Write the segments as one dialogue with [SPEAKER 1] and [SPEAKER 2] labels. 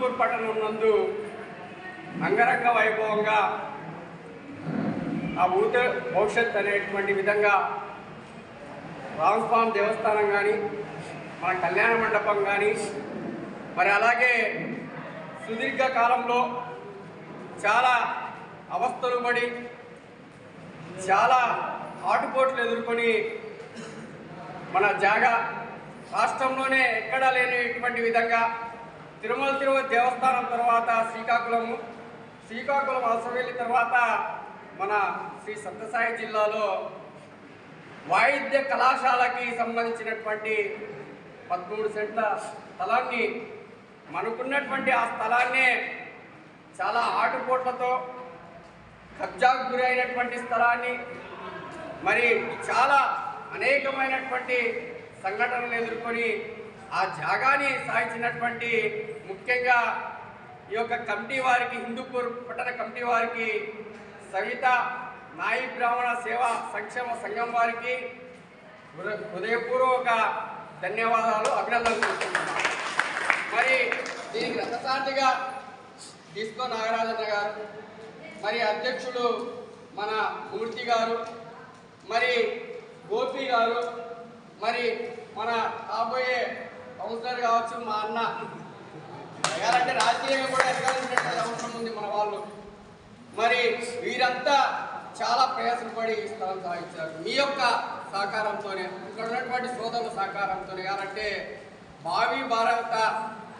[SPEAKER 1] హిందూపూర్ పట్టణం నందు అంగరంగ వైభవంగా ఆ ఊత భవిష్యత్ అనేటువంటి విధంగా రామస్వామి దేవస్థానం కానీ మన కళ్యాణ మండపం కానీ మరి అలాగే సుదీర్ఘ కాలంలో చాలా అవస్థలు పడి చాలా ఆటుపోట్లు ఎదుర్కొని మన జాగా రాష్ట్రంలోనే ఎక్కడా లేనిటువంటి విధంగా తిరుమల తిరుపతి దేవస్థానం తర్వాత శ్రీకాకుళము. శ్రీకాకుళం అవసరవెల్లి తర్వాత మన శ్రీ సత్యసాయి జిల్లాలో వాయిద్య కళాశాలకి సంబంధించినటువంటి పదమూడు సెంట్ల స్థలాన్ని మనకున్నటువంటి ఆ స్థలాన్నే చాలా ఆటుపోట్లతో కబ్జాకు గురైనటువంటి స్థలాన్ని మరి చాలా అనేకమైనటువంటి సంఘటనలు ఎదుర్కొని ఆ జాగాని సాధించినటువంటి ముఖ్యంగా ఈ యొక్క కమిటీ వారికి హిందూపూర్ పట్టణ కమిటీ వారికి సవిత నాయి బ్రాహ్మణ సేవా సంక్షేమ సంఘం వారికి హృదయపూర్వక ధన్యవాదాలు అభినందనలు తెలుపుతున్నాను మరి దీనికి రథసాటిగా డిస్కో నాగరాజన్న గారు మరి అధ్యక్షుడు మన మూర్తి గారు మరి గోపి గారు మరి మన కాబోయే కౌన్సిలర్ కావచ్చు మా అన్న. ఎలాంటి రాజకీయంగా కూడా ఎదగాల్సినటువంటి అవసరం ఉంది మన వాళ్ళు. మరి వీరంతా చాలా ప్రయాసపడి ఈ స్థలం సాధించారు. మీ యొక్క సహకారంతోనే ఇక్కడ ఉన్నటువంటి సోదరుల సహకారంతోనే. ఎలాంటే భావి భారత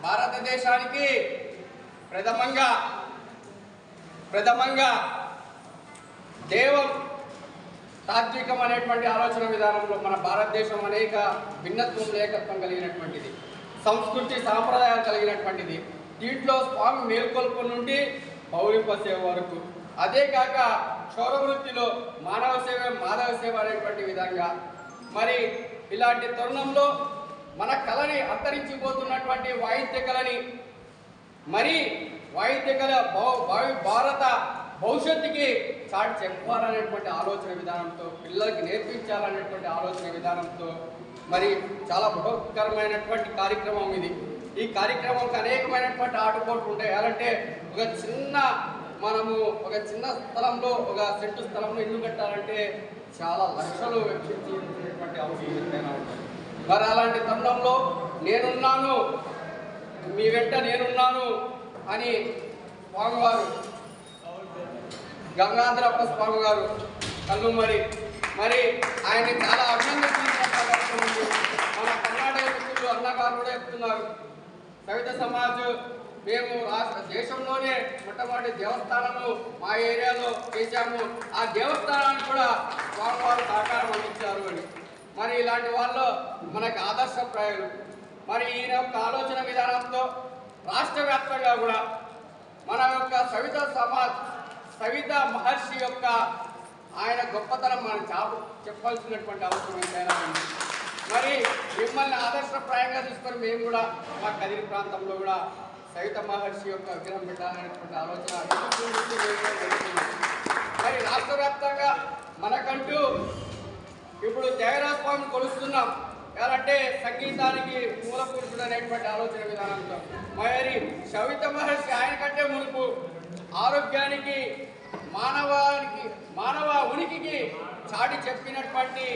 [SPEAKER 1] భారతదేశానికి ప్రథమంగా ప్రథమంగా దేవం తాత్వికం అనేటువంటి ఆలోచన విధానంలో మన భారతదేశం అనేక భిన్నత్వం ఏకత్వం కలిగినటువంటిది. సంస్కృతి సాంప్రదాయాలు కలిగినటువంటిది. దీంట్లో స్వామి మేల్కొల్పు నుండి పౌరింప సేవ వరకు. అదే కాక క్షౌర వృత్తిలో మానవ సేవ మాధవ సేవ అనేటువంటి విధంగా. మరి ఇలాంటి తరుణంలో మన కళని అంతరించిపోతున్నటువంటి వాయిద్య కళని మరి వాయిద్య కళ భావి భారత భవిష్యత్తుకి చాటి చెప్పాలనేటువంటి ఆలోచన విధానంతో పిల్లలకి నేర్పించాలనేటువంటి ఆలోచన విధానంతో మరి చాలా బృహత్కరమైనటువంటి కార్యక్రమం ఇది. ఈ కార్యక్రమంకి అనేకమైనటువంటి ఆటుపోట్లు ఉంటాయి. ఎలాంటే ఒక చిన్న మనము ఒక చిన్న స్థలంలో ఒక సెంటు స్థలంలో ఇల్లు కట్టాలంటే చాలా లక్షలు వెచ్చించేటువంటి అవసరం ఎంతైనా ఉంటుంది. మరి అలాంటి తరుణంలో నేనున్నాను మీ వెంట నేనున్నాను అని స్వామివారు గంగాధరప్ప స్వామి గారు. కల్లుమరి మరి ఆయన చాలా అభినందించినటువంటి ఉంది మన కర్ణాటక మిత్రులు అన్నగారు కూడా చెప్తున్నారు. సవిత సమాజ్ మేము రాష్ట్ర దేశంలోనే మొట్టమొదటి దేవస్థానము మా ఏరియాలో చేశాము. ఆ దేవస్థానానికి కూడా స్వామివారు సహకారం అందించారు అని. మరి ఇలాంటి వాళ్ళు మనకు ఆదర్శప్రాయులు మరి ఈయన యొక్క ఆలోచన విధానంతో రాష్ట్ర వ్యాప్తంగా కూడా మన యొక్క సవిత సమాజ్ సవిత మహర్షి యొక్క ఆయన గొప్పతనం మనం చాపు చెప్పాల్సినటువంటి అవసరం ఎంతైనా మరి మిమ్మల్ని ఆదర్శప్రాయంగా తీసుకొని మేము కూడా మా కదిరి ప్రాంతంలో కూడా సవిత మహర్షి యొక్క విగ్రహం పెట్టాలనేటువంటి ఆలోచన మరి రాష్ట్ర వ్యాప్తంగా మనకంటూ ఇప్పుడు త్యాగరాజ స్వామిని కొలుస్తున్నాం. ఎలాంటే సంగీతానికి మూల పురుషుడు అనేటువంటి ఆలోచన విధానంతో. మరి సవిత మహర్షి ఆయన ఆరోగ్యానికి మానవానికి మానవ ఉనికికి చాటి చెప్పినటువంటి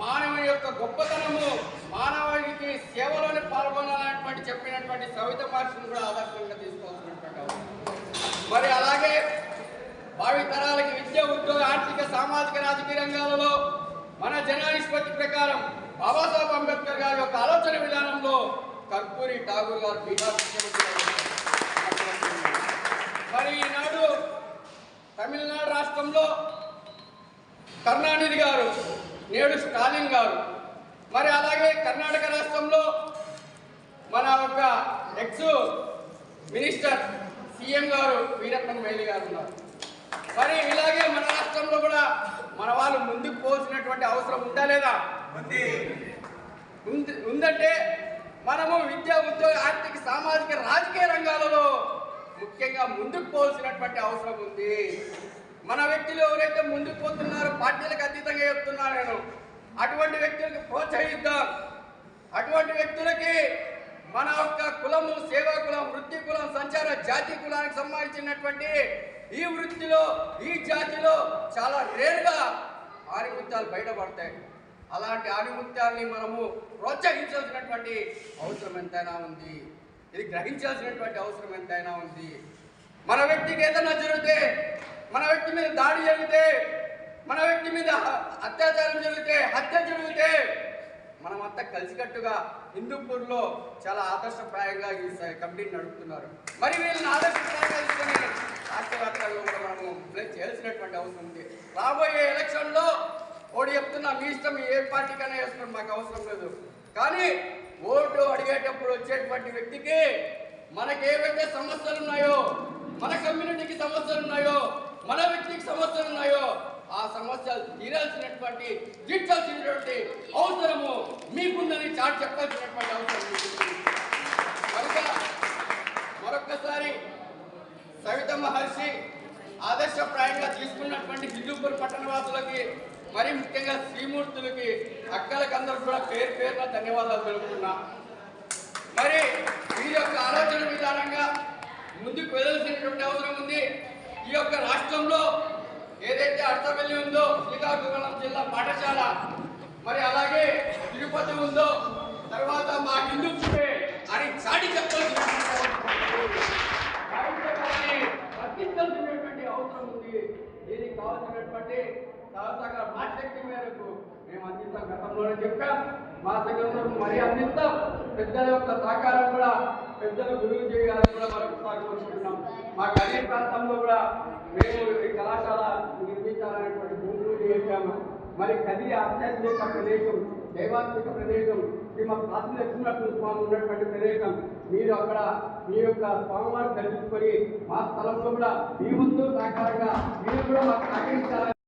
[SPEAKER 1] మానవుని యొక్క గొప్పతనము మానవానికి సేవలోనే పాల్గొనాలన్నటువంటి చెప్పినటువంటి సవిత మహర్షిని కూడా ఆదర్శంగా తీసుకోవాల్సినటువంటి మరి అలాగే భావి తరాలకి విద్య ఉద్యోగ ఆర్థిక సామాజిక రాజకీయ రంగాలలో మన జన ప్రకారం బాబాసాహెబ్ అంబేద్కర్ గారి యొక్క ఆలోచన విధానంలో కర్పూరి ఠాగూర్ గారు బీహార్ ముఖ్యమంత్రి గారు. మరి ఈనాడు తమిళనాడు రాష్ట్రంలో కరుణానిధి గారు నేడు స్టాలిన్ గారు. మరి అలాగే కర్ణాటక రాష్ట్రంలో మన యొక్క ఎక్స్ మినిస్టర్ సీఎం గారు వీరప్పన్ మొయిలీ గారు ఉన్నారు. మరి ఇలాగే మన రాష్ట్రంలో కూడా మన వాళ్ళు ముందుకు పోవాల్సినటువంటి అవసరం ఉందా లేదా? ఉంది ఉందంటే మనము విద్యా ఉద్యోగ ఆర్థిక సామాజిక రాజకీయ రంగాలలో ముఖ్యంగా ముందుకు పోవాల్సినటువంటి అవసరం ఉంది. మన వ్యక్తులు ఎవరైతే ముందుకు పోతున్నారో పార్టీలకు అతీతంగా చెప్తున్నాను నేను. అటువంటి వ్యక్తులకు ప్రోత్సహిద్దాం. అటువంటి వ్యక్తులకి మన యొక్క కులము సేవా కులం వృత్తి కులం సంచార జాతి కులానికి సంబంధించినటువంటి ఈ వృత్తిలో ఈ జాతిలో చాలా రేరుగా ఆనిముత్యాలు బయటపడతాయి. అలాంటి ఆనిముత్యాల్ని మనము ప్రోత్సహించాల్సినటువంటి అవసరం ఎంతైనా ఉంది. ఇది గ్రహించాల్సినటువంటి అవసరం ఎంతైనా ఉంది. మన వ్యక్తికి ఏదైనా జరిగితే మన వ్యక్తి మీద దాడి జరిగితే మన వ్యక్తి మీద అత్యాచారం జరిగితే హత్య జరిగితే మనమంతా కలిసికట్టుగా హిందూపూర్లో చాలా ఆదర్శప్రాయంగా ఈ కమిటీని నడుపుతున్నారు. మరి వీళ్ళని ఆదర్శప్రాయంగా తీసుకొని రాష్ట్ర వ్యాప్తంగా కూడా మనము ప్లే చేయాల్సినటువంటి అవసరం ఉంది. రాబోయే ఎలక్షన్లో ఓడి చెప్తున్నా మీ ఇష్టం ఏ పార్టీకైనా వేసుకోండి మాకు అవసరం లేదు. కానీ ఓటు అడిగేటప్పుడు వచ్చేటువంటి వ్యక్తికి మనకి ఏవైతే సమస్యలు ఉన్నాయో మన కమ్యూనిటీకి సమస్యలు ఉన్నాయో మన వ్యక్తికి సమస్యలు ఉన్నాయో ఆ సమస్యలు తీరాల్సినటువంటి తీర్చాల్సినటువంటి అవసరము మీకుందని చాటి చెప్పాల్సినటువంటి అవసరం కనుక మరొక్కసారి సవిత మహర్షి ఆదర్శప్రాయంగా తీసుకున్నటువంటి హిందూపూర్ పట్టణవాసులకి మరి ముఖ్యంగా శ్రీమూర్తులకి అక్కలకందరూ కూడా పేరు పేరున ధన్యవాదాలు తెలుపుతున్నా. మరి ఈ యొక్క ఆలోచన విధానంగా ముందుకు వెళ్ళాల్సినటువంటి అవసరం ఉంది. ఈ యొక్క రాష్ట్రంలో ఏదైతే అర్థవెల్లి ఉందో శ్రీకాకుళం జిల్లా పాఠశాల మరి అలాగే తిరుపతి ఉందో తర్వాత మా హిందూ అని చాటి చెప్పాల్సినటువంటి తగ్గించాల్సినటువంటి అవసరం ఉంది. దీనికి కావాల్సినటువంటి సహసంగ మా శక్తి మేరకు మేము అందిస్తాం. గతంలోనే చెప్పాం. మా సంఘంలో మరీ అందిస్తాం. పెద్దల యొక్క సహకారం కూడా పెద్దలు గురువు చేయాలని కూడా మనం కోరుకుంటున్నాం. మా గది ప్రాంతంలో కూడా మేము ఈ కళాశాల నిర్మించాలనేటువంటి భూములు చేశాము. మరి కది ఆధ్యాత్మిక ప్రదేశం దైవాత్మిక ప్రదేశం శ్రీమద్ మా లక్ష్మీనరసింహ స్వామి ఉన్నటువంటి ప్రదేశం. మీరు అక్కడ మీ యొక్క స్వామివారిని దర్శించుకొని మా స్థలంలో కూడా మీ ముందు సహకారంగా మీరు కూడా మాకు సహకరించాలని